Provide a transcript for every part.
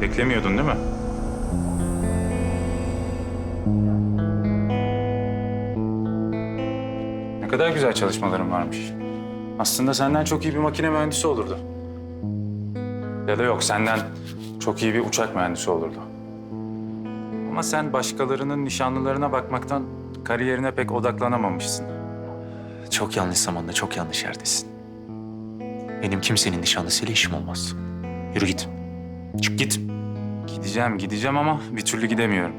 Beklemiyordun değil mi? Ne kadar güzel çalışmaların varmış. Aslında senden çok iyi bir makine mühendisi olurdu. Ya da yok senden çok iyi bir uçak mühendisi olurdu. Ama sen başkalarının nişanlılarına bakmaktan kariyerine pek odaklanamamışsın. Çok yanlış zamanda çok yanlış yerdesin. Benim kimsenin nişanlısıyla işim olmaz. Yürü git. Çık git. Gideceğim, gideceğim ama bir türlü gidemiyorum.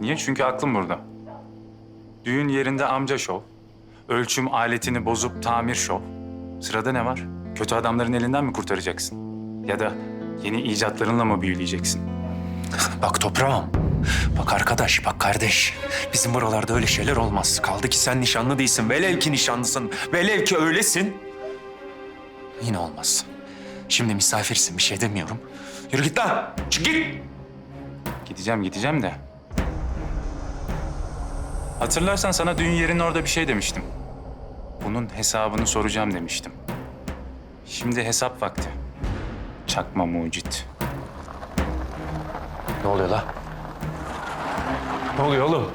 Niye? Çünkü aklım burada. Düğün yerinde amca şov. Ölçüm aletini bozup tamir şov. Sırada ne var? Kötü adamların elinden mi kurtaracaksın? Ya da yeni icatlarınla mı büyüleyeceksin? Bak toprağım. Bak arkadaş, bak kardeş. Bizim buralarda öyle şeyler olmaz. Kaldı ki sen nişanlı değilsin. Velev ki nişanlısın. Velev ki öylesin. Yine olmaz. Şimdi misafirsin bir şey demiyorum. Yürü git lan. Çık git. Gideceğim, gideceğim de. Hatırlarsan sana düğün yerinin orada bir şey demiştim. Bunun hesabını soracağım demiştim. Şimdi hesap vakti. Çakma mucit. Ne oluyor la? Ne oluyor oğlum?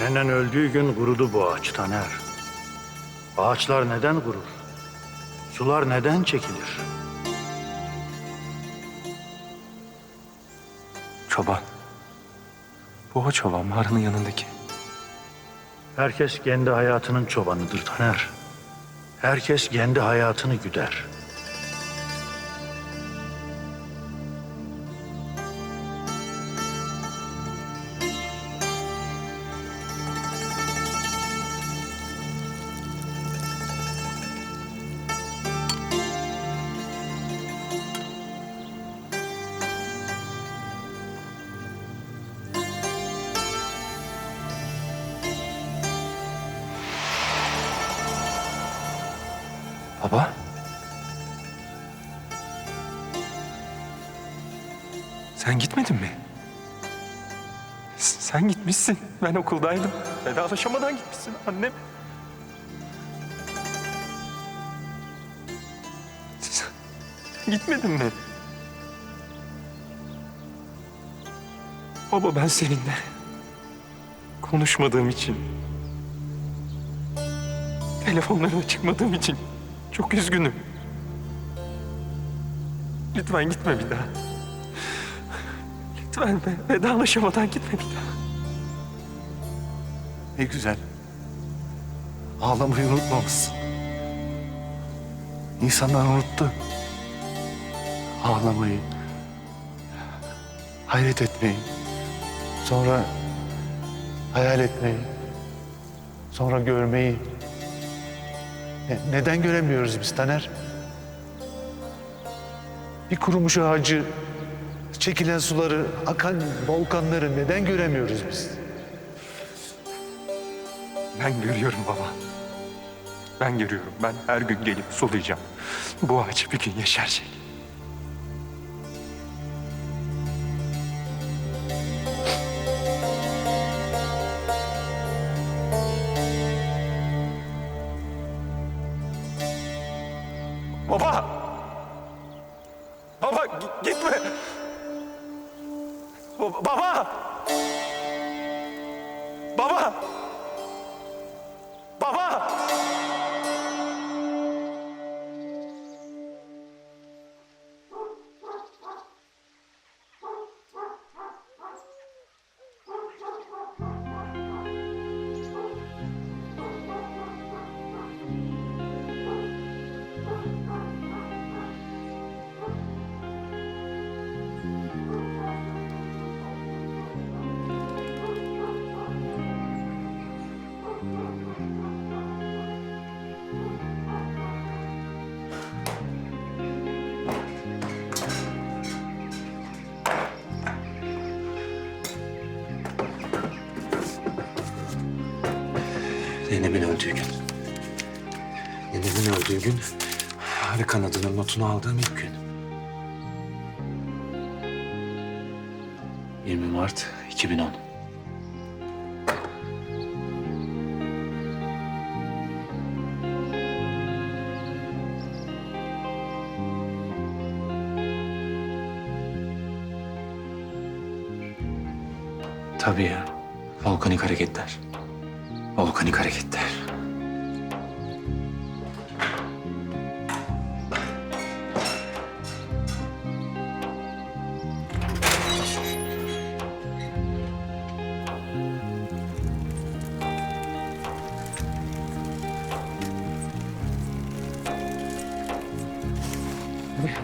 Nenen öldüğü gün kurudu bu ağaç Taner. Ağaçlar neden kurur? Sular neden çekilir? Çoban. Bu o çoban mağaranın yanındaki. Herkes kendi hayatının çobanıdır Taner. Herkes kendi hayatını güder. Baba. Sen gitmedin mi? S- Sen gitmişsin. Ben okuldaydım. Vedalaşamadan gitmişsin annem. Sen gitmedin mi? Baba ben seninle konuşmadığım için, telefonlarına çıkmadığım için çok üzgünüm. Lütfen gitme bir daha. Lütfen ve- vedalaşamadan gitme bir daha. Ne güzel. Ağlamayı unutmamışsın. İnsanlar unuttu. Ağlamayı, hayret etmeyi, sonra hayal etmeyi, sonra görmeyi. Ne- neden göremiyoruz biz Taner? Bir kurumuş ağacı, çekilen suları, akan volkanları neden göremiyoruz biz? Ben görüyorum baba. Ben görüyorum. Ben her gün gelip sulayacağım. Bu ağaç bir gün yeşerecek. Baba! Baba! Nenemin öldüğü gün. Nenemin öldüğü gün Harika adının notunu aldığım ilk gün. 20 Mart 2010. Tabii ya. Volkanik hareketler. Volkanik hareketler.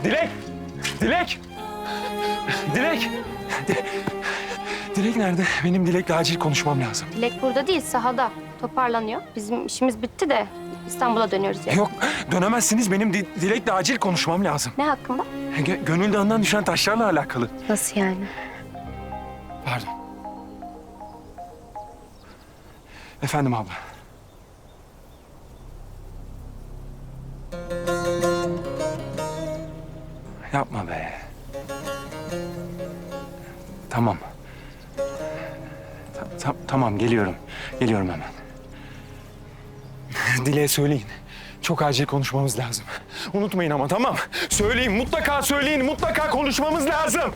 Dilek! Dilek! Dilek! Di- Dilek nerede? Benim Dilek'le acil konuşmam lazım. Dilek burada değil, sahada. Toparlanıyor. Bizim işimiz bitti de İstanbul'a dönüyoruz yani. Yok, dönemezsiniz. Benim Di- Dilek'le acil konuşmam lazım. Ne hakkında? Gö- Gönül Dağı'ndan düşen taşlarla alakalı. Nasıl yani? Pardon. Efendim abla. Yapma be. Tamam. Ta- ta- tamam geliyorum. Geliyorum hemen. Dile'ye söyleyin. Çok acil konuşmamız lazım. Unutmayın ama tamam. Söyleyin mutlaka söyleyin mutlaka konuşmamız lazım.